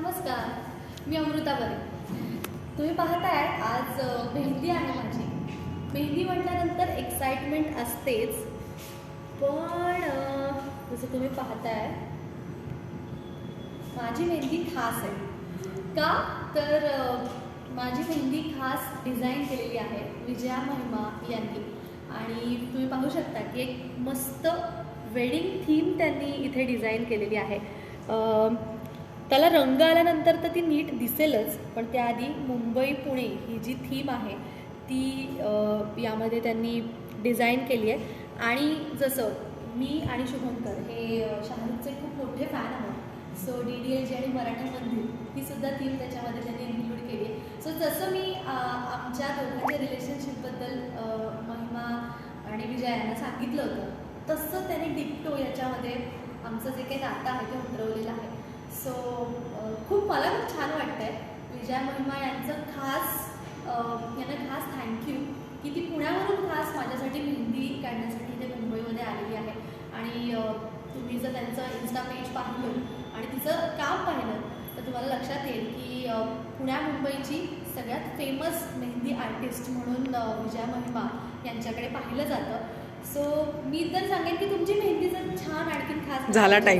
नमस्कार मी अमृता बरे. तुम्ही पाहताय आज मेहंदी आहे माझी. मेहंदी म्हटल्यानंतर एक्साइटमेंट असतेच. पण जसं तुम्ही पाहताय माझी मेहंदी खास आहे. का? तर माझी मेहंदी खास डिझाईन केलेली आहे विजया महिमा यांनी. आणि तुम्ही पाहू शकता की एक मस्त वेडिंग थीम त्यांनी इथे डिझाईन केलेली आहे. त्याला रंग आल्यानंतर तर ती नीट दिसेलच पण त्याआधी मुंबई पुणे ही जी थीम आहे ती यामध्ये त्यांनी डिझाईन केली आहे. आणि जसं मी आणि शुभंकर हे शाहरुखचे खूप मोठे फॅन आहोत. So D D L J आणि मराठा मंदिर ही सुद्धा थीम त्याच्यामध्ये त्यांनी इन्क्लूड केली आहे. सो जसं मी आमच्या दोघांच्या रिलेशनशिपबद्दल महिमा आणि विजया यांना सांगितलं होतं तसं त्यांनी डिप्टो याच्यामध्ये आमचं जे काही नातं आहे ते उतरवलेलं आहे. सो खूप मला खूप छान वाटतं आहे विजया महिमा यांचं खास यांना खास थँक्यू की ती पुण्यावरून खास माझ्यासाठी मेहंदी काढण्यासाठी ते मुंबईमध्ये आलेली आहे. आणि तुम्ही जर त्यांचं इन्स्टा पेज पाहिलं आणि तिचं काम पाहिलं तर तुम्हाला लक्षात येईल की पुण्या मुंबईची सगळ्यात फेमस मेहंदी आर्टिस्ट म्हणून विजया महिमा यांच्याकडे पाहिलं जातं. सो मी तर सांगेन की तुमची मेहंदी जर छान आणखीन खास झाला टाईम